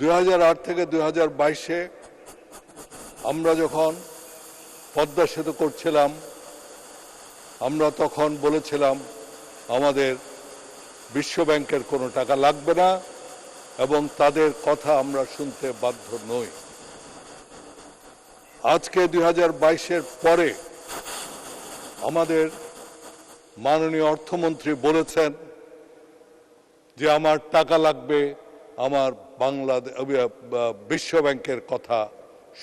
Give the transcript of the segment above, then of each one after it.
দু হাজার আট থেকে দুই বাইশে আমরা যখন পদ্মা সেতু করছিলাম, আমরা তখন বলেছিলাম, আমাদের বিশ্ব ব্যাংকের কোনো টাকা লাগবে না এবং তাদের কথা আমরা শুনতে বাধ্য নই। আজকে দুই হাজার পরে আমাদের মাননীয় অর্থমন্ত্রী বলেছেন যে, আমার টাকা লাগবে আমার বাংলাদেশ বিশ্ব ব্যাংকের কথা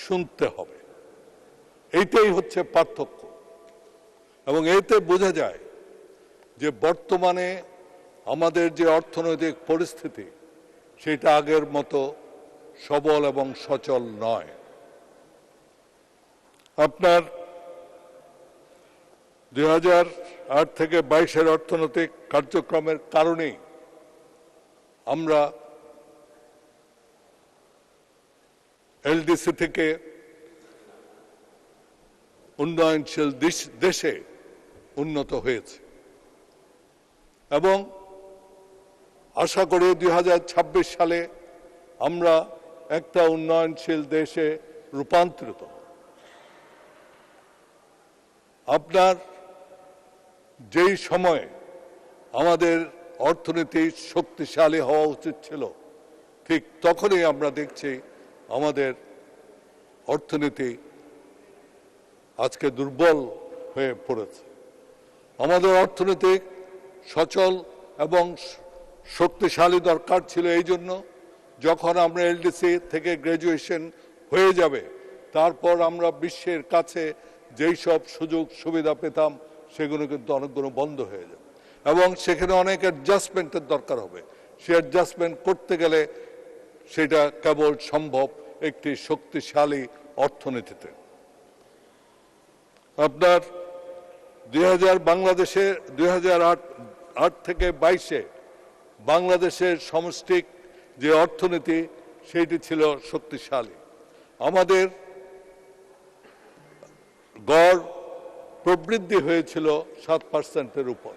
শুনতে হবে। এইটাই হচ্ছে পার্থক্য। এবং এতে বোঝা যায় যে বর্তমানে আমাদের যে অর্থনৈতিক পরিস্থিতি, সেটা আগের মতো সবল এবং সচল নয়। আপনার দুই হাজার আট থেকে বাইশের অর্থনৈতিক কার্যক্রমের কারণেই আমরা এলডিসি থেকে উন্নয়নশীল দেশ- উন্নত হয়েছে। এবং আশা করি দুই হাজার ছাব্বিশ সালে আমরা একটা উন্নয়নশীল দেশে রূপান্তরিত আপনার যেই সময়ে আমাদের অর্থনীতি শক্তিশালী হওয়া উচিত ছিল, ঠিক তখনই আমরা দেখছি আমাদের অর্থনীতি আজকে দুর্বল হয়ে পড়েছে। আমাদের অর্থনৈতিক সচল এবং শক্তিশালী দরকার ছিল এই জন্য যখন আমরা এলডিসি থেকে গ্র্যাজুয়েশন হয়ে যাবে, তারপর আমরা বিশ্বের কাছে যেই সব সুযোগ সুবিধা পেতাম সেগুলো কিন্তু অনেকগুলো বন্ধ হয়ে যাবে এবং সেখানে অনেক অ্যাডজাস্টমেন্টের দরকার হবে। সে অ্যাডজাস্টমেন্ট করতে গেলে সেটা কেবল সম্ভব একটি শক্তিশালী অর্থনীতিতে। আপনার দুই হাজার বাংলাদেশে, দুই আট থেকে বাইশে বাংলাদেশের সমষ্টিক যে অর্থনীতি, সেইটি ছিল শক্তিশালী। আমাদের গড় প্রবৃদ্ধি হয়েছিল সাত পার্সেন্টের উপর।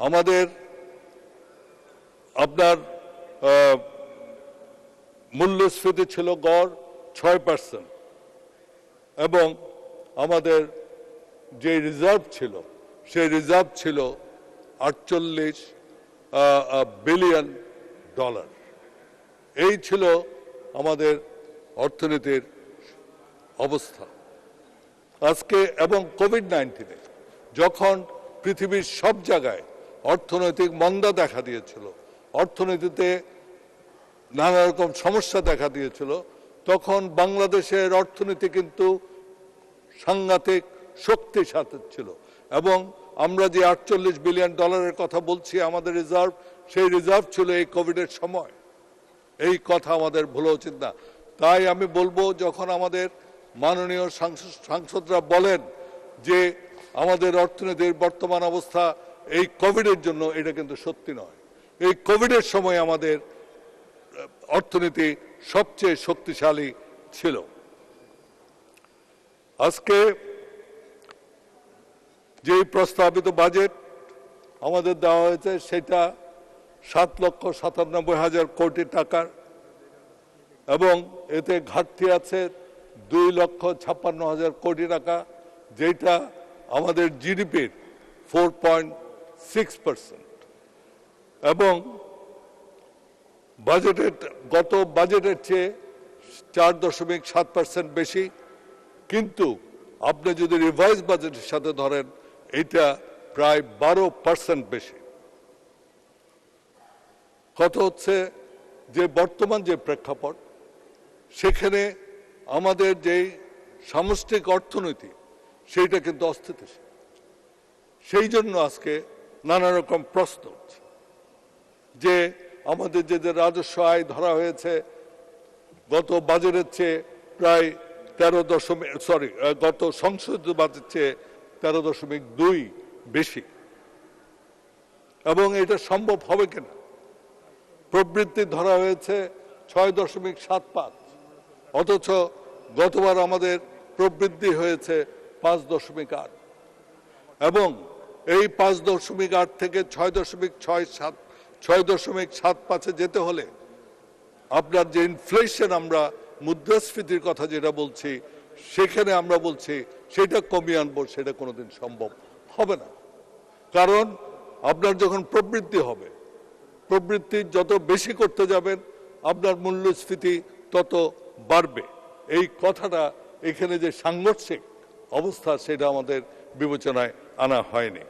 আমাদের আপনার মূল্যস্ফীতি ছিল গড় ছয় পার্সেন্ট এবং আমাদের যে রিজার্ভ ছিল, সেই রিজার্ভ ছিল আটচল্লিশ বিলিয়ন ডলার এই ছিল আমাদের অর্থনীতির অবস্থা। আজকে এবং কোভিড নাইন্টিনে যখন পৃথিবীর সব জায়গায় অর্থনৈতিক মন্দা দেখা দিয়েছিল, অর্থনীতিতে নানা রকম সমস্যা দেখা দিয়েছিল। তখন বাংলাদেশের অর্থনীতি কিন্তু সাংঘাতিক শক্তি সাথে ছিল এবং আমরা যে আটচল্লিশ বিলিয়ন ডলারের কথা বলছি আমাদের রিজার্ভ, সেই রিজার্ভ ছিল এই কোভিডের সময়। এই কথা আমাদের ভুলা উচিত না। তাই আমি বলব, যখন আমাদের মাননীয় সাংস- সাংসদরা বলেন যে আমাদের অর্থনীতির বর্তমান অবস্থা এই কোভিডের জন্য, এটা কিন্তু সত্যি নয়। এই কোভিডের সময় আমাদের অর্থনীতি সবচেয়ে শক্তিশালী ছিল। আজকে যে প্রস্তাবিত বাজেট আমাদের দেওয়া হয়েছে, সেটা সাত লক্ষ সাতানব্বই হাজার কোটি টাকার এবং এতে ঘাটতি আছে দুই লক্ষ ছাপ্পান্ন হাজার কোটি টাকা, যেটা আমাদের জিডিপির ফোর পয়েন্ট সিক্স পার্সেন্ট এবং বাজেটের, গত বাজেটের চেয়ে চার দশমিক সাত পার্সেন্ট বেশি। কিন্তু আপনি যদি রিভাইজ বাজেটের সাথে ধরেন, এটা প্রায় বারো পার্সেন্ট বেশি। কত হচ্ছে যে বর্তমান যে প্রেক্ষাপট, সেখানে আমাদের যেই সামষ্টিক অর্থনীতি, সেইটা কিন্তু অস্থিতিশীল। সেই জন্য আজকে নানা রকম প্রশ্ন যে আমাদের যে যে রাজস্ব আয় ধরা হয়েছে, গত বাজারের চেয়ে প্রায় তেরো দশমিক সরি গত সংসদ বাজের চেয়ে তেরো দশমিক দুই বেশি। এবং এটা সম্ভব হবে কিনা? প্রবৃত্তি ধরা হয়েছে ছয় দশমিক সাত পাঁচ। অথচ গতবার আমাদের প্রবৃদ্ধি হয়েছে পাঁচ দশমিক আট। এবং এই পাঁচ দশমিক আট থেকে ছয় দশমিক ছয় সাত ছয় দশমিক সাত পাঁচে যেতে হলে আপনার যে ইনফ্লেশন আমরা মুদ্রাস্ফীতির কথা যেটা বলছি, সেখানে আমরা বলছি সেটা কমিয়ে আনব, সেটা কোনোদিন সম্ভব হবে না। কারণ আপনার যখন প্রবৃত্তি হবে প্রবৃত্তি যত বেশি করতে যাবেন, আপনার মূল্যস্ফীতি তত বাড়বে। এই কথাটা এখানে যে সাংঘর্ষিক অবস্থা, সেটা আমাদের বিবেচনায় আনা হয়নি।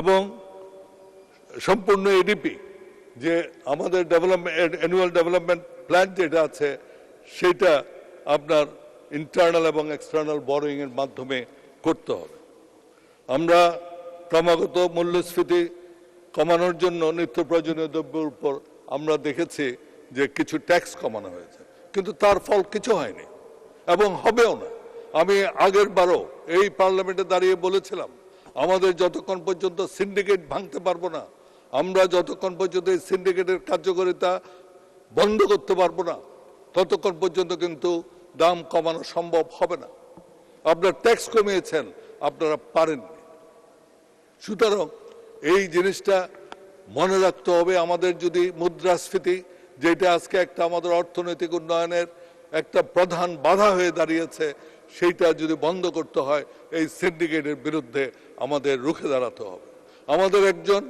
এবং সম্পূর্ণ এডিপি যে আমাদের ডেভেলপমেন্ট অ্যানুয়াল ডেভেলপমেন্ট প্ল্যান যেটা আছে, সেটা আপনার ইন্টারনাল এবং এক্সটার্নাল বরোয়িং এর মাধ্যমে করতে হবে। আমরা ক্রমাগত মূল্যস্ফীতি কমানোর জন্য নিত্য প্রয়োজনীয় দ্রব্যের উপর আমরা দেখেছি যে কিছু ট্যাক্স কমানো হয়েছে, কিন্তু তার ফল কিছু হয়নি এবং হবেও না। আমি আগের বারও এই পার্লামেন্টে দাঁড়িয়ে বলেছিলাম, আমাদের যতক্ষণ পর্যন্ত সিন্ডিকেট ভাঙতে পারব না আমরা যতক্ষণ পর্যন্ত এই সিন্ডিকেটের কার্যকারিতা বন্ধ করতে পারব না, ততক্ষণ পর্যন্ত কিন্তু দাম কমানো সম্ভব হবে না। আপনার ট্যাক্স কমিয়েছেন, আপনারা পারেননি। সুতরাং এই জিনিসটা মনে রাখতে হবে, আমাদের যদি মুদ্রাস্ফীতি, যেটা আজকে একটা আমাদের অর্থনৈতিক উন্নয়নের একটা প্রধান বাধা হয়ে দাঁড়িয়েছে, সেইটা যদি বন্ধ করতে হয়, এই সিন্ডিকেটের বিরুদ্ধে আমাদের রুখে দাঁড়াতে হবে। আমাদের একজন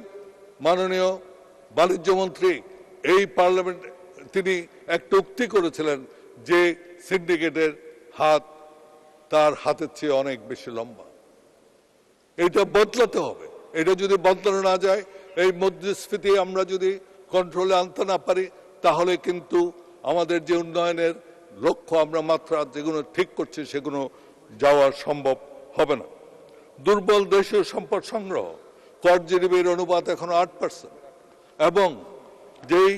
মাননীয় বাণিজ্য মন্ত্রী, এই পার্লামেন্ট, তিনি একটা উক্তি করেছিলেন যে সিন্ডিকেটের হাত তার হাতের চেয়ে অনেক বেশি লম্বা। এটা বদলাতে হবে। এটা যদি বদলানো না যায়, এই মুদ্রাস্ফীতি আমরা যদি কন্ট্রোলে আনতে না পারি, তাহলে কিন্তু আমাদের যে উন্নয়নের লক্ষ্য আমরা মাত্রা যেগুলো ঠিক করছি, সেগুলো যাওয়া সম্ভব হবে না। দুর্বল দেশীয় সম্পদ সংগ্রহ কর জিডিপির অনুপাত এখন আট পার্সেন্ট এবং যেই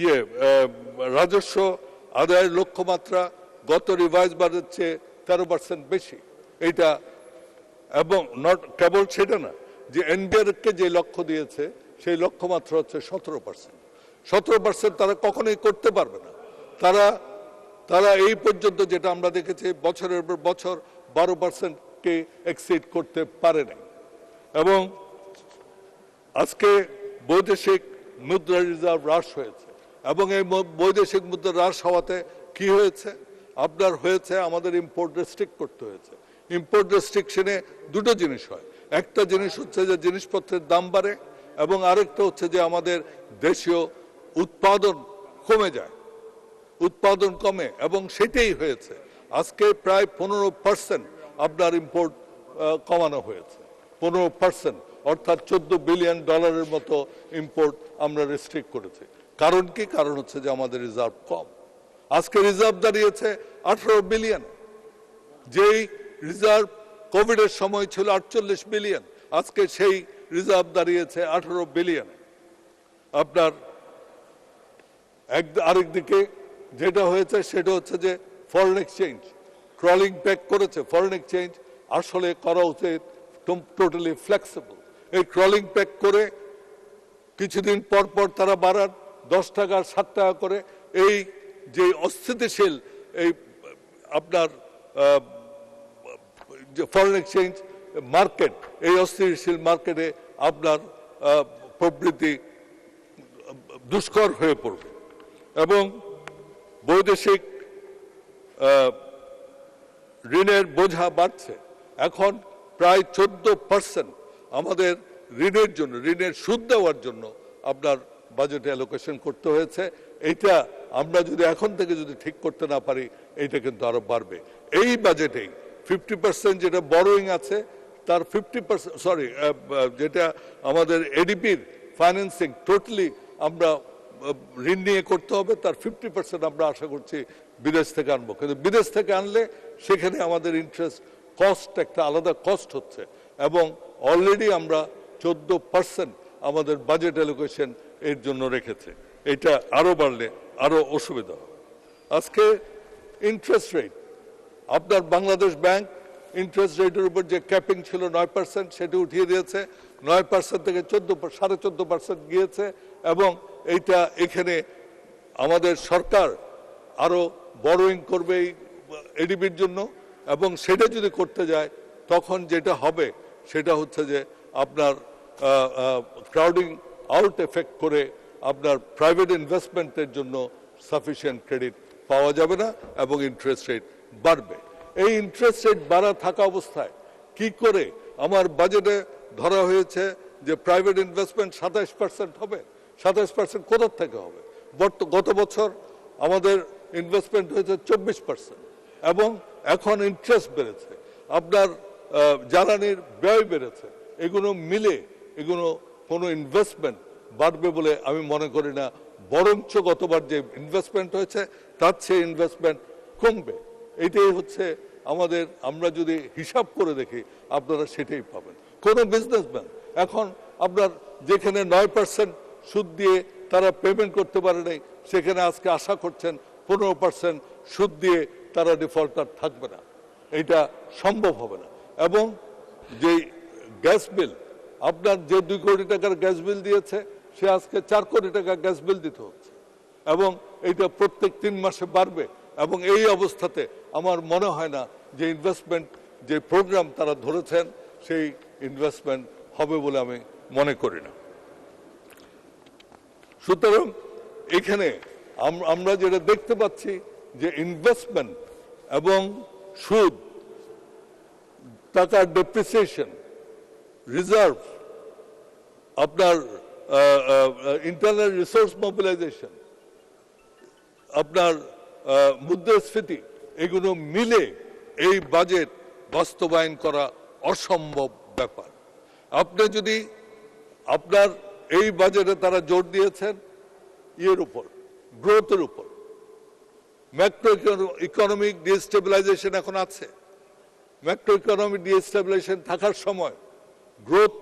ইয়ে রাজস্ব আদায়ের লক্ষ্যমাত্রা গত রিভাইজ বাজেট চেয়ে তেরো পার্সেন্ট বেশি। এইটা এবং নট কেবল সেটা না, যে এনবিআরকে যে লক্ষ্য দিয়েছে, সেই লক্ষ্যমাত্রা হচ্ছে সতেরো পার্সেন্ট সতেরো পার্সেন্ট তারা কখনোই করতে পারবে না। তারা তারা এই পর্যন্ত যেটা আমরা দেখেছি, বছরের পর বছর বারো পার্সেন্টকে এক্সিড করতে পারে নাই। এবং আজকে বৈদেশিক মুদ্রা রিজার্ভ হ্রাস হয়েছে। এবং এই বৈদেশিক মুদ্রা হ্রাস হওয়াতে কি হয়েছে? আপনার হয়েছে, আমাদের ইম্পোর্ট রেস্ট্রিক্ট করতে হয়েছে। ইম্পোর্ট রেস্ট্রিকশনে দুটো জিনিস হয়। একটা জিনিস হচ্ছে যে জিনিসপত্রের দাম বাড়ে এবং আরেকটা হচ্ছে যে আমাদের দেশীয় উৎপাদন কমে যায়। উৎপাদন কমে এবং সেটাই হয়েছে। আজকে প্রায় পনেরো পার্সেন্ট আপনার ইম্পোর্ট কমানো হয়েছে। পনেরো পার্সেন্ট অর্থাৎ চোদ্দ বিলিয়ন ডলারের মতো ইম্পোর্ট আমরা রেস্ট্রিক্ট করেছি। কারণ কি? কারণ হচ্ছে যে আমাদের রিজার্ভ কম। আজকে রিজার্ভ দাঁড়িয়েছে আঠারো বিলিয়ন যেই রিজার্ভ কোভিডের সময় ছিল আটচল্লিশ বিলিয়ন আজকে সেই রিজার্ভ দাঁড়িয়েছে আঠারো বিলিয়ন আপনার এক আরেকদিকে যেটা হয়েছে সেটা হচ্ছে যে ফরেন এক্সচেঞ্জ ক্রলিং ব্যাক করেছে। ফরেন এক্সচেঞ্জ আসলে করা উচিত টোটালি ফ্লেক্সিবল এই ট্রলিং প্যাক করে কিছুদিন পর পর তারা বাড়ান দশ টাকা সাত টাকা করে, এই যে অস্থিতিশীল, এই, আপনার ফরেন এক্সচেঞ্জ মার্কেট এই অস্থিতিশীল মার্কেটে আপনার প্রবৃদ্ধি দুষ্কর হয়ে পড়বে। এবং বৈদেশিক ঋণের বোঝা বাড়ছে। এখন প্রায় চোদ্দ পার্সেন্ট আমাদের ঋণের জন্য, ঋণের সুদ দেওয়ার জন্য আপনার বাজেটে অ্যালোকেশন করতে হয়েছে। এটা আমরা যদি এখন থেকে যদি ঠিক করতে না পারি, এইটা কিন্তু আরও বাড়বে। এই বাজেটেই ফিফটি পার্সেন্ট যেটা বড়োয়িং আছে, তার ফিফটি পার্সেন্ট সরি যেটা আমাদের এডিপির ফাইন্যান্সিং টোটালি আমরা ঋণ নিয়ে করতে হবে, তার ফিফটি পার্সেন্ট আমরা আশা করছি বিদেশ থেকে আনব। কিন্তু বিদেশ থেকে আনলে সেখানে আমাদের ইন্টারেস্ট কস্ট একটা আলাদা কস্ট হচ্ছে। এবং অলরেডি আমরা চোদ্দ পার্সেন্ট আমাদের বাজেট অ্যালোকেশন এর জন্য রেখেছে। এটা আরও বাড়লে আরও অসুবিধা হবে। আজকে ইন্টারেস্ট রেট আপনার বাংলাদেশ ব্যাংক ইন্টারেস্ট রেটের উপর যে ক্যাপিং ছিল নয় পার্সেন্ট সেটি উঠিয়ে দিয়েছে। নয় পার্সেন্ট থেকে চোদ্দ, সাড়ে চোদ্দ পার্সেন্ট গিয়েছে এবং এইটা এখানে আমাদের সরকার আরও বড়োইং করবে এই, এডিবির জন্য। এবং সেটা যদি করতে যায়, তখন যেটা হবে সেটা হচ্ছে যে আপনার ক্রাউডিং আউট এফেক্ট করে আপনার প্রাইভেট ইনভেস্টমেন্টের জন্য সাফিসিয়েন্ট ক্রেডিট পাওয়া যাবে না এবং ইন্টারেস্ট রেট বাড়বে। এই ইন্টারেস্ট রেট বাড়া থাকা অবস্থায় কি করে আমার বাজেটে ধরা হয়েছে যে প্রাইভেট ইনভেস্টমেন্ট সাতাইশ পার্সেন্ট হবে? সাতাইশ পার্সেন্ট কোথার থেকে হবে? গত বছর আমাদের ইনভেস্টমেন্ট হয়েছে চব্বিশ পার্সেন্ট এবং এখন ইন্টারেস্ট বেড়েছে, আপনার জ্বালানির ব্যয় বেড়েছে, এগুলো মিলে, এগুলো কোনো ইনভেস্টমেন্ট বাড়বে বলে আমি মনে করি না, বরঞ্চ গতবার যে ইনভেস্টমেন্ট হয়েছে, তার চেয়ে ইনভেস্টমেন্ট কমবে। এটাই হচ্ছে আমাদের, আমরা যদি হিসাব করে দেখি, আপনারা সেটাই পাবেন। কোনো বিজনেসম্যান এখন আপনার যেখানে নয় পার্সেন্ট সুদ দিয়ে তারা পেমেন্ট করতে পারে নাই, সেখানে আজকে আশা করছেন পনেরো পার্সেন্ট সুদ দিয়ে তারা ডিফল্টার থাকবে না। এটা সম্ভব হবে না। এবং যেই গ্যাস বিল আপনার যে দুই কোটি টাকার গ্যাস বিল দিয়েছে, সে আজকে চার কোটি টাকা গ্যাস বিল দিতে হচ্ছে। এবং এটা প্রত্যেক তিন মাসে বাড়বে। এবং এই অবস্থাতে আমার মনে হয় না যে ইনভেস্টমেন্ট যে প্রোগ্রাম তারা ধরেছেন, সেই ইনভেস্টমেন্ট হবে বলে আমি মনে করি না। সুতরাং এখানে আম- আমরা যেটা দেখতে পাচ্ছি যে ইনভেস্টমেন্ট এবং সুদ টাকার ডেপ্রিসিয়েশন রিজার্ভ আপনার ইন্টারনাল রিসোর্স মোবিলাইজেশন আপনার মুদ্রাস্ফীতি, এগুলো মিলে এই বাজেট বাস্তবায়ন করা অসম্ভব ব্যাপার। আপনি যদি আপনার এই বাজেটে তারা জোর দিয়েছেন, ইয়ের উপর গ্রোথের উপর ম্যাক্রো ইকোনমিক ডিস্টেবিলাইজেশন এখন আছে। ম্যাক্রো ইকোনমিক ডিস্টেবিলাইজেশন থাকার সময় গ্রোথ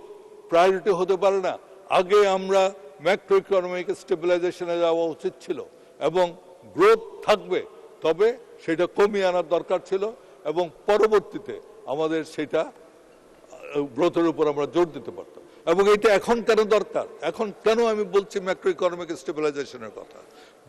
প্রায়োরিটি হতে পারে না। আগে আমরা ম্যাক্রো ইকোনমিক স্টেবিলাইজেশনে যাওয়া উচিত ছিল এবং গ্রোথ থাকবে, তবে সেটা কমিয়ে আনার দরকার ছিল এবং পরবর্তীতে আমাদের সেটা গ্রোথের উপর আমরা জোর দিতে পারতাম। এবং এটা এখন কেন দরকার? এখন কেন আমি বলছি ম্যাক্রো ইকোনমিক স্টেবিলাইজেশনের কথা?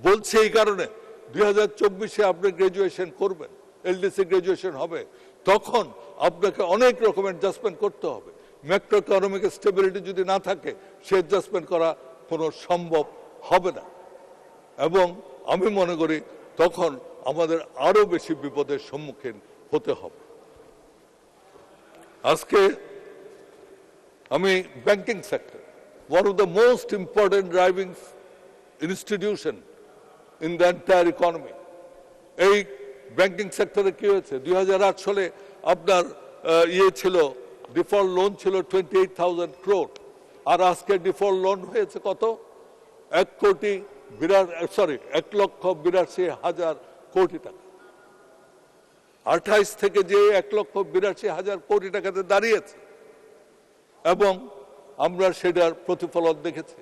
বলছি এই কারণে দুই হাজার চব্বিশে আপনি গ্রাজুয়েশন করবেন এলডিসি গ্রাজুয়েশন হবে, তখন আপনাকে অনেক রকম অ্যাডজাস্টমেন্ট করতে হবে। ম্যাক্রো ইকোনমিক স্টেবিলিটি যদি না থাকে, সে অ্যাডজাস্টমেন্ট করা কোনো সম্ভব হবে না। এবং আমি মনে করি তখন আমাদের আরও বেশি বিপদের সম্মুখীন হতে হবে। আজকে আমি banking sector one of the most important driving institution in the entire economy এই ব্যাংকিং সেক্টরে কি হয়েছে? দুই সালে আপনার ইয়ে ছিল ডিফল্ট লোন ছিল টোয়েন্টি এইট থাউজেন্ড ক্রোড আর আজকে ডিফল্ট লোন হয়েছে কত? এক কোটি বিরাট সরি এক লক্ষ বিরাশি হাজার কোটি টাকা। আঠাইশ থেকে যে এক লক্ষ বিরাশি হাজার কোটি টাকাতে দাঁড়িয়েছে। এবং আমরা সেটার প্রতিফলন দেখেছি।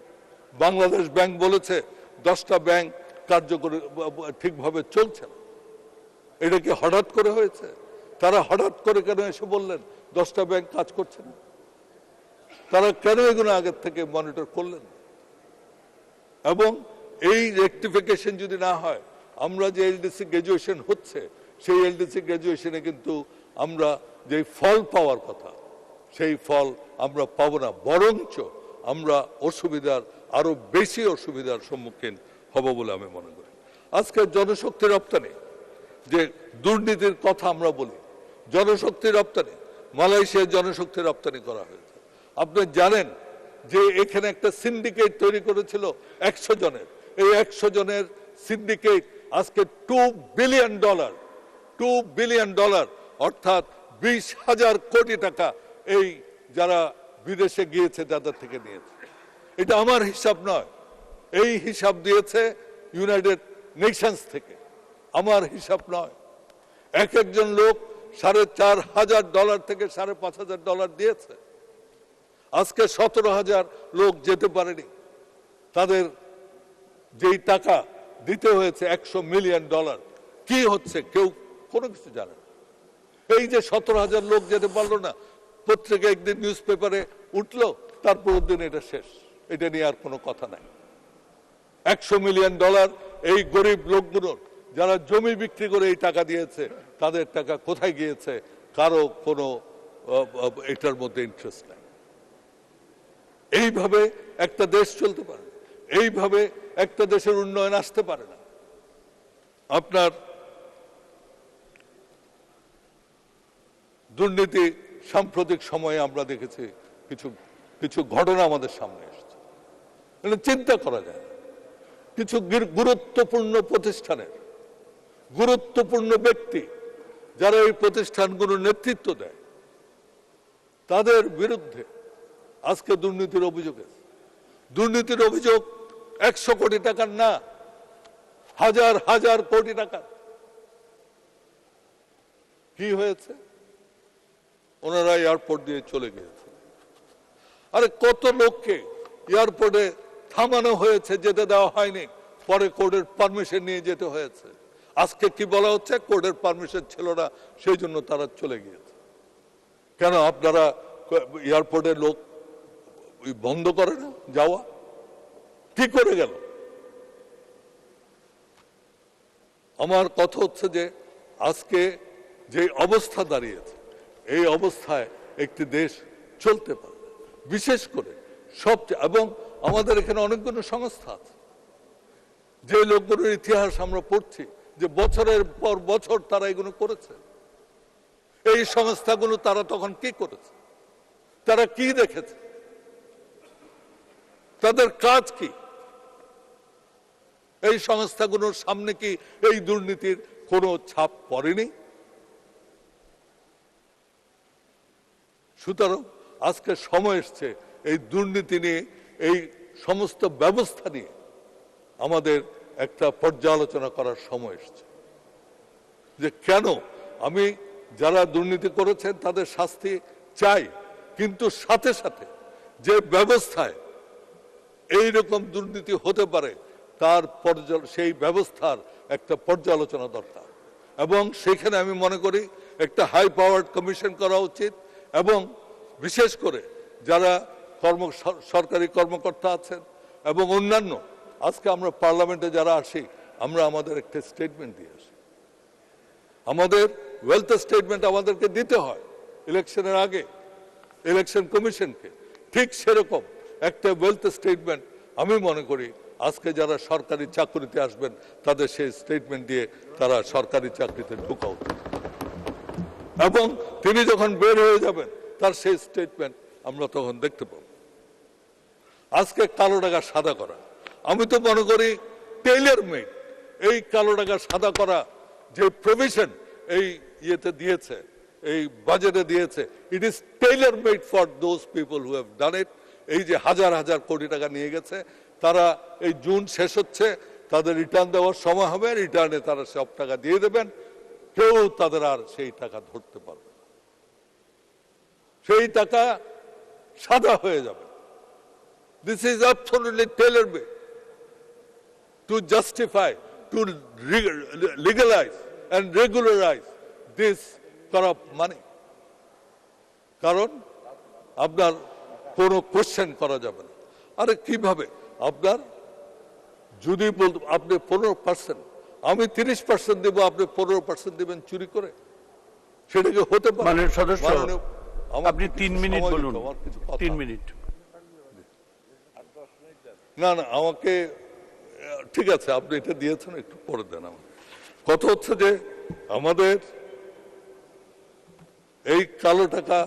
বাংলাদেশ ব্যাংক বলেছে, দশটা ব্যাংক কার্যকরী, ঠিকভাবে চলছে না। এটা কি হঠাৎ করে হয়েছে? তারা হঠাৎ করে কেন এসে বললেন, দশটা ব্যাংক কাজ করছে না? তারা কেন এগুলো আগের থেকে মনিটর করলেন এবং এই রেকটিফিকেশন যদি না হয়, আমরা যে এলডিসি গ্রাজুয়েশন হচ্ছে, সেই এলডিসি গ্রাজুয়েশনে কিন্তু আমরা যে ফল পাওয়ার কথা, সেই ফল আমরা পাবো না। বরঞ্চ আমরা অসুবিধার, আরও বেশি অসুবিধার সম্মুখীন হব বলে আমি মনে করি। আজকে জনশক্তি রপ্তানি, যে দুর্নীতির কথা আমরা বলি, জনশক্তি রপ্তানি, মালয়েশিয়ায় জনশক্তি রপ্তানি করা হয়েছে। আপনি জানেন যে এখানে একটা সিন্ডিকেট তৈরি করেছিল একশো জনের। এই একশো জনের সিন্ডিকেট আজকে two billion dollar two billion dollar অর্থাৎ বিশ হাজার কোটি টাকা এই যারা বিদেশে গিয়েছে যাদের থেকে নিয়েছে। এটা আমার হিসাব নয়। এই হিসাব দিয়েছে ইউনাইটেড নেশনস থেকে। আমার হিসাব নয়। এক একজন লোক সাড়ে চার হাজার ডলার থেকে সাড়ে পাঁচ হাজার ডলার দিয়েছে। আজকে সতেরো হাজার লোক যেতে পারেনি। তাদের যেই টাকা দিতে হয়েছে একশো মিলিয়ন ডলার, কি হচ্ছে কেউ কোনো কিছু জানে না। এই যে সতেরো হাজার লোক যেতে পারল না, পত্রিকা একদিন নিউজ পেপারে উঠল তারপর দিন এটা শেষ। এটা নিয়ে আর কোনো কথা নাই। একশো মিলিয়ন ডলার এই গরিব লোকগুলোর যারা জমি বিক্রি করে এই টাকা দিয়েছে, তাদের টাকা কোথায় গিয়েছে? কারও কোনো এটার মধ্যে ইন্টারেস্ট নাই। এইভাবে একটা দেশ চলতে পারে এইভাবে একটা দেশের উন্নয়ন আসতে পারে না। আপনার দুর্নীতি সাম্প্রতিক সময়ে আমরা দেখেছি, কিছু কিছু ঘটনা আমাদের সামনে এসেছে। এটা চিন্তা করা যায় না। কিছু গুরুত্বপূর্ণ প্রতিষ্ঠানের, গুরুত্বপূর্ণ ব্যক্তি যারা এই প্রতিষ্ঠানগুলোর নেতৃত্ব দেয়, তাদের বিরুদ্ধে আজকে দুর্নীতির অভিযোগ। দুর্নীতির অভিযোগ একশো কোটি টাকার না, হাজার হাজার কোটি টাকা কি হয়েছে? ওনারা এয়ারপোর্ট দিয়ে চলে গিয়েছে। আরে কত লোককে এয়ারপোর্টে থামানো হয়েছে, যেতে দেওয়া হয়নি। পরে কোর্টের পারমিশন নিয়ে যেতে হয়েছে। আজকে কি বলা হচ্ছে? কোর্টের পারমিশন ছিল না, সেই জন্য তারা চলে গিয়েছে। কেন আপনারা এয়ারপোর্টে লোক বন্ধ করে না, যাওয়া? কি করে গেল? আমার কথা হচ্ছে যে, আজকে যে অবস্থা দাঁড়িয়েছে, এই অবস্থায় একটি দেশ চলতে পারে বিশেষ করে সবচেয়ে এবং আমাদের এখানে অনেকগুলো সংস্থা আছে। যে লোকগুলোর ইতিহাস আমরা পড়ছি, যে বছরের পর বছর তারা এগুলো করেছে। এই সংস্থাগুলো তারা তখন কি করেছে? তারা কি দেখেছে? তাদের কাজ কি? এই সংস্থাগুলোর সামনে কি এই দুর্নীতির কোনো ছাপ পড়েনি? সুতরাং আজকে সময় এসছে এই দুর্নীতি নিয়ে এই সমস্ত ব্যবস্থা নিয়ে আমাদের একটা পর্যালোচনা করার সময় এসছে। যে কেন? আমি যারা দুর্নীতি করেছেন তাদের শাস্তি চাই, কিন্তু সাথে সাথে যে ব্যবস্থায় এই রকম দুর্নীতি হতে পারে, তার সেই ব্যবস্থার একটা পর্যালোচনা দরকার। এবং সেখানে আমি মনে করি একটা হাই পাওয়ার্ড কমিশন করা উচিত, এবং বিশেষ করে যারা কর্ম সরকারি কর্মকর্তা আছেন এবং অন্যান্য। আজকে আমরা পার্লামেন্টে যারা আসি, আমরা আমাদের একটা স্টেটমেন্ট দিয়ে আসি। আমাদের ওয়েলথ স্টেটমেন্ট আমাদেরকে দিতে হয় ইলেকশনের আগে, ইলেকশন কমিশনকে। ঠিক সেরকম একটা ওয়েলথ স্টেটমেন্ট আমি মনে করি আজকে যারা সরকারি চাকরিতে আসবেন, তাদের সেই স্টেটমেন্ট দিয়ে তারা সরকারি চাকরিতে ঢুকা উচিত। এবং তিনি যখন বের হয়ে যাবেন, তার সেই স্টেটমেন্ট আমরা তখন দেখতে পাব। আজকে কালো টাকা সাদা করা। আমি তো মনে করি টেইলার মেড এই কালো টাকা সাদা করা যে প্রভিশন এই ইয়েতে দিয়েছে, এই বাজেটে দিয়েছে it is tailor made for those people who have done it এই যে হাজার হাজার কোটি টাকা নিয়ে গেছে, তারা এই জুন শেষ হচ্ছে, তাদের রিটার্ন দেওয়ার সময় হবে রিটার্নে তারা সব টাকা দিয়ে দেবেন। কেউ তাদের আর সেই টাকা ধরতে পারবে। সেই টাকা সাদা হয়ে যাবে। This is absolutely tailor made to justify, to legalize and regularize this corrupt money. কারণ আপনার কোনো কোশ্চেন করা যাবে না। আরে কীভাবে? আপনার যদি বলতে আপনি পনেরো পার্সেন্ট আমি তিরিশ পার্সেন্ট দেবো আপনি পনেরো পার্সেন্ট দেবেন চুরি করে। সেটা কি হতে পারে? সদস্য, আপনি তিন মিনিট বলুন। তিন মিনিট। না না, আমাকে ঠিক আছে, আপনি এটা দিয়েছেন, একটু পরে দেন আমাকে। কথা হচ্ছে যে, আমাদের এই কালো টাকা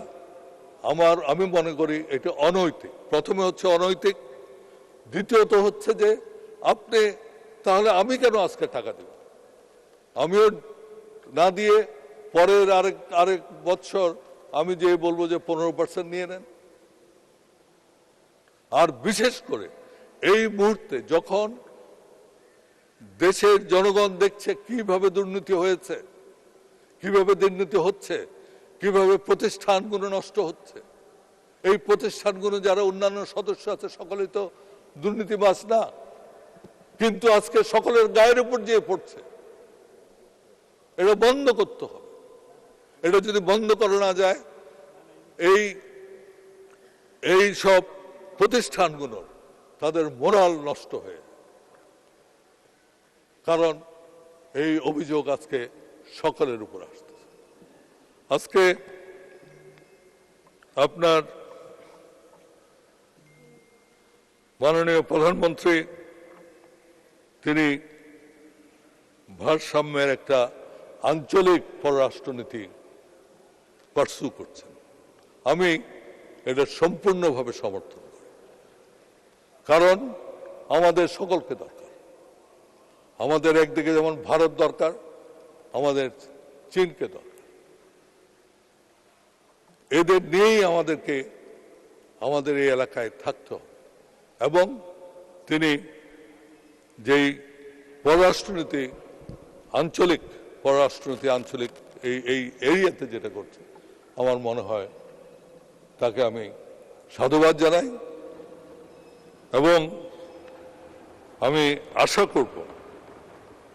আমার, আমি মনে করি এটা অনৈতিক। প্রথমে হচ্ছে অনৈতিক, দ্বিতীয়ত হচ্ছে যে, আপনি, তাহলে আমি কেন আজকে টাকা দেব? আমিও না দিয়ে পরের আরেক আরেক বছর আমি যে বলব যে পনেরো পার্সেন্ট নিয়ে নেন। আর বিশেষ করে এই মুহূর্তে যখন দেশের জনগণ দেখছে কীভাবে দুর্নীতি হয়েছে, কীভাবে দুর্নীতি হচ্ছে, কীভাবে প্রতিষ্ঠানগুলো নষ্ট হচ্ছে, এই প্রতিষ্ঠানগুলো যারা অন্যান্য সদস্য আছে সকলেই তো দুর্নীতিবাজ না, কিন্তু আজকে সকলের গায়ের উপর দিয়ে পড়ছে। এটা বন্ধ করতে হবে। এটা যদি বন্ধ করা না যায়, এই এই সব প্রতিষ্ঠানগুলোর তাদের মোরাল নষ্ট হয়ে কারণ এই অভিযোগ আজকে সকলের উপর আসতেছে। আজকে আপনার মাননীয় প্রধানমন্ত্রী, তিনি ভারসাম্যের একটা আঞ্চলিক পররাষ্ট্রনীতি পার্সু করছেন। আমি এটা সম্পূর্ণভাবে সমর্থন কারণ আমাদের সকলকে দরকার। আমাদের একদিকে যেমন ভারত দরকার, আমাদের চীনকে দরকার। এদের নিয়েই আমাদেরকে, আমাদের এই এলাকায় থাকতে এবং তিনি যেই পররাষ্ট্রনীতি, আঞ্চলিক পররাষ্ট্রনীতি, আঞ্চলিক এই এই এরিয়াতে যেটা করছে, আমার মনে হয় তাকে আমি সাধুবাদ জানাই। এবং আমি আশা করব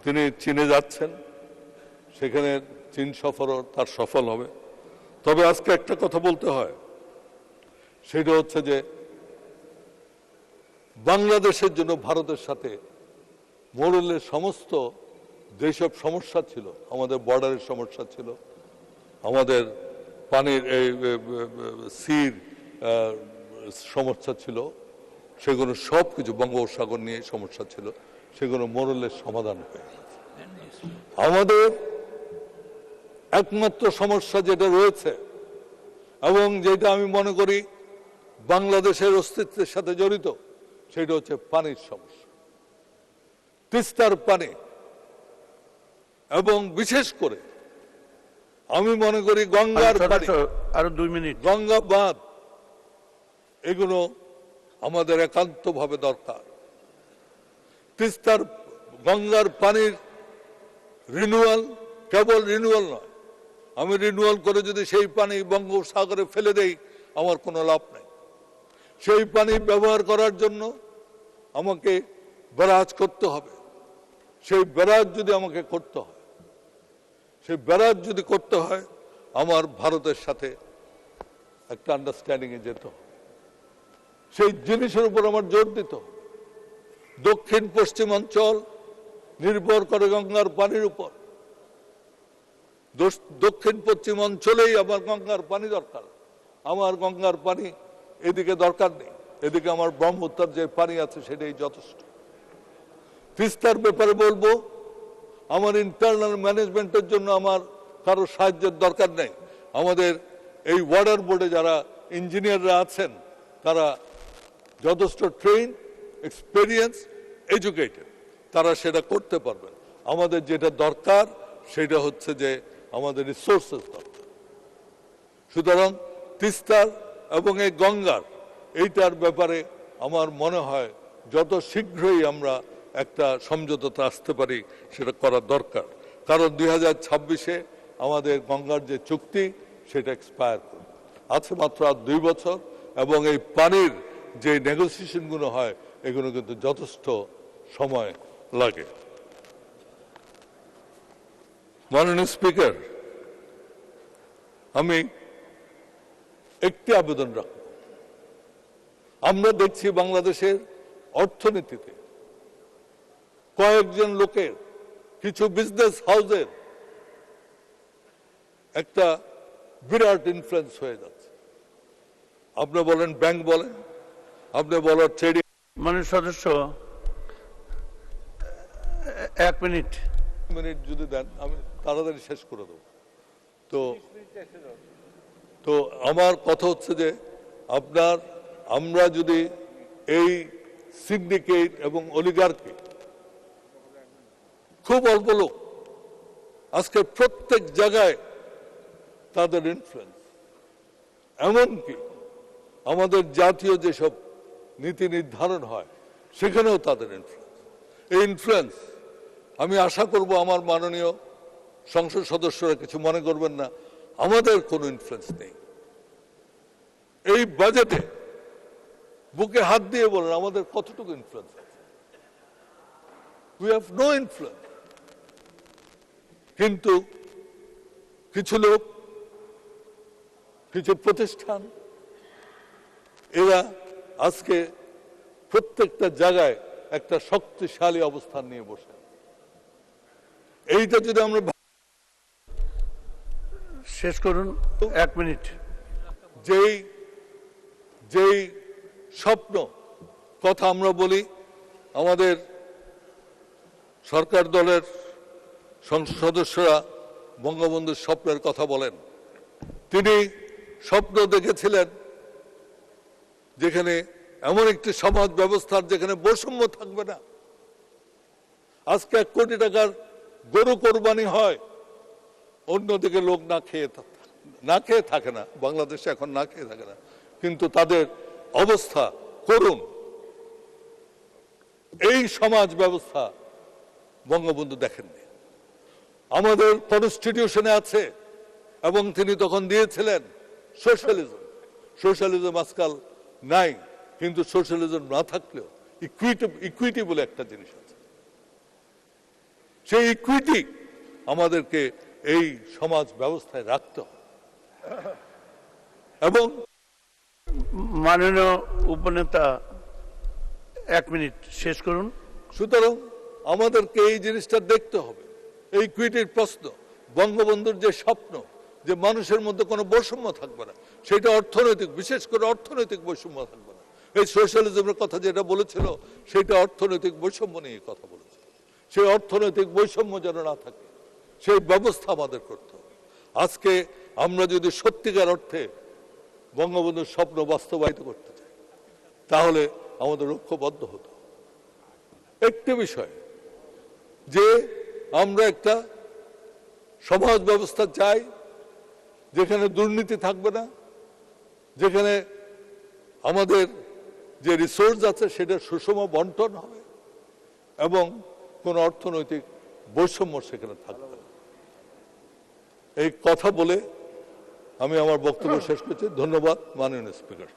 তিনি চীনে যাচ্ছেন সেখানে চীন সফরও তার সফল হবে তবে আজকে একটা কথা বলতে হয় সেটা হচ্ছে যে বাংলাদেশের জন্য ভারতের সাথে মোরলের সমস্ত যেসব সমস্যা ছিল আমাদের বর্ডারের সমস্যা ছিল আমাদের পানির এই সির সমস্যা ছিল সেগুলো সব কিছু বঙ্গোপসাগর নিয়ে সমস্যা ছিল সেগুলো মোরলের সমাধান হয়ে গেছে। আমাদের একমাত্র সমস্যা যেটা রয়েছে এবং যেটা আমি মনে করি বাংলাদেশের অস্তিত্বের সাথে জড়িত সেটা হচ্ছে পানির সমস্যা। তিস্তার পানি এবং বিশেষ করে আমি মনে করি গঙ্গার পানি। আরও দুই মিনিট। গঙ্গা বাঁধ এগুলো আমাদের একান্তভাবে দরকার। তিস্তার গঙ্গার পানির রিনুয়াল কেবল রিনুয়াল নয়। আমি রিনুয়াল করে যদি সেই পানি বঙ্গোপসাগরে ফেলে দেই, আমার কোনো লাভ নেই। সেই পানি ব্যবহার করার জন্য আমাকে ব্যারাজ করতে হবে। সেই ব্যারাজ যদি আমাকে করতে হয়, সেই ব্যারাজ যদি করতে হয়, আমার ভারতের সাথে একটা আন্ডারস্ট্যান্ডিংয়ে যেত হবে। সেই জিনিসের উপর আমার জোর দিত। দক্ষিণ, পশ্চিম অঞ্চল নির্ভর করে গঙ্গার পানির উপর। দক্ষিণ, পশ্চিম অঞ্চলেই আমার গঙ্গার পানি দরকার। আমার গঙ্গার পানি এদিকে দরকার নেই। এদিকে আমার ব্রহ্মপুত্রের যে পানি আছে সেটাই যথেষ্ট। তিস্তার ব্যাপারে বলব, আমার ইন্টারনাল ম্যানেজমেন্টের জন্য আমার কারও সাহায্যের দরকার নেই। আমাদের এই ওয়াটার বোর্ডে যারা ইঞ্জিনিয়াররা আছেন, তারা যথেষ্ট ট্রেন এক্সপেরিয়েন্স এডুকেটেড তারা সেটা করতে পারবেন আমাদের যেটা দরকার, সেটা হচ্ছে যে আমাদের রিসোর্সেস দরকার। সুতরাং তিস্তার এবং এই গঙ্গার, এইটার ব্যাপারে আমার মনে হয় যত শীঘ্রই আমরা একটা সমঝোতাতে আসতে পারি, সেটা করা দরকার। কারণ দুই হাজার ছাব্বিশে আমাদের গঙ্গার যে চুক্তি, সেটা এক্সপায়ার করবে। আছে মাত্র আর দুই বছর, এবং এই পানির যে নেগোসিয়েশনগুলো হয়, এগুলো কিন্তু যথেষ্ট সময় লাগে। মাননীয় স্পিকার, আমি একটি আবেদন রাখব। আমরা দেখছি বাংলাদেশের অর্থনীতিতে কয়েকজন লোকের, কিছু বিজনেস হাউসের একটা বিরাট ইনফ্লুয়েন্স হয়ে যাচ্ছে। আপনি বলেন ব্যাংক বলেন আপনি বলেন ট্রেডিং মাননীয় সদস্য এক মিনিট। মিনিট যদি দেন আমি তাড়াতাড়ি শেষ করে দেবো। তো তো আমার কথা হচ্ছে যে আপনার আমরা যদি এই সিন্ডিকেট এবং অলিগারকে খুব অল্প লোক আজকে প্রত্যেক জায়গায় তাদের ইনফ্লুয়েন্স এমনকি আমাদের জাতীয় যেসব নীতি নির্ধারণ হয়, সেখানেও তাদের ইনফ্লুয়েন্স এই ইনফ্লুয়েন্স আমি আশা করব আমার মাননীয় সংসদ সদস্যরা কিছু মনে করবেন না, আমাদের কোনো ইনফ্লুয়েন্স নেই। এই বাজেটে বুকে হাত দিয়ে বলেন, আমাদের কতটুকু ইনফ্লুয়েন্স আছে? উই হ্যাভ নো ইনফ্লুয়েন্স কিন্তু কিছু লোক, কিছু প্রতিষ্ঠান, এরা আজকে প্রত্যেকটা জায়গায় একটা শক্তিশালী অবস্থান নিয়ে বসে এইটা যদি আমরা শেষ করুন এক মিনিট। যেই যেই স্বপ্ন কথা আমরা বলি আমাদের সরকার দলের সদস্যরা বঙ্গবন্ধুর স্বপ্নের কথা বলেন। তিনি স্বপ্ন দেখেছিলেন যেখানে এমন একটি সমাজ ব্যবস্থার যেখানে বৈষম্য থাকবে না। আজকে এক কোটি টাকার গরু কোরবানি হয়, অন্যদিকে লোক না খেয়ে না খেয়ে থাকে না, বাংলাদেশে এখন না খেয়ে থাকে না। কিন্তু তাদের অবস্থা করুন। এই সমাজ ব্যবস্থা বঙ্গবন্ধু দেখেননি। আমাদের কনস্টিটিউশনে আছে, এবং তিনি তখন দিয়েছিলেন সোশ্যালিজম। সোশ্যালিজম আজকাল নাই। কিন্তু সোশ্যালিজম না থাকলেও ইকুইটি ইকুইটি বলে একটা জিনিস আছে। সেই ইকুইটি আমাদেরকে এই সমাজ ব্যবস্থায় রাখতে হবে। এবং মাননীয় উপনেতা এক মিনিট শেষ করুন। সুতরাং আমাদেরকে এই জিনিসটা দেখতে হবে। এই ইকুইটির প্রশ্ন বঙ্গবন্ধুর যে স্বপ্ন যে মানুষের মধ্যে কোনো বৈষম্য থাকবে না সেটা অর্থনৈতিক, বিশেষ করে অর্থনৈতিক বৈষম্য থাকবে না এই সোশ্যালিজমের কথা যেটা বলেছিল, সেটা অর্থনৈতিক বৈষম্য নিয়ে কথা বলেছে সেই অর্থনৈতিক বৈষম্য যেন না থাকে, সেই ব্যবস্থা আমাদের করতে হবে। আজকে আমরা যদি সত্যিকার অর্থে বঙ্গবন্ধুর স্বপ্ন বাস্তবায়িত করতে চাই, তাহলে আমাদের ঐক্যবদ্ধ হতো একটি বিষয়, যে আমরা একটা সমাজ ব্যবস্থা চাই, যেখানে দুর্নীতি থাকবে না যেখানে আমাদের যে রিসোর্স আছে সেটা সুষম বন্টন হবে এবং কোনো অর্থনৈতিক বৈষম্য সেখানে থাকবে না। এই কথা বলে আমি আমার বক্তব্য শেষ করছি। ধন্যবাদ, মাননীয় স্পিকার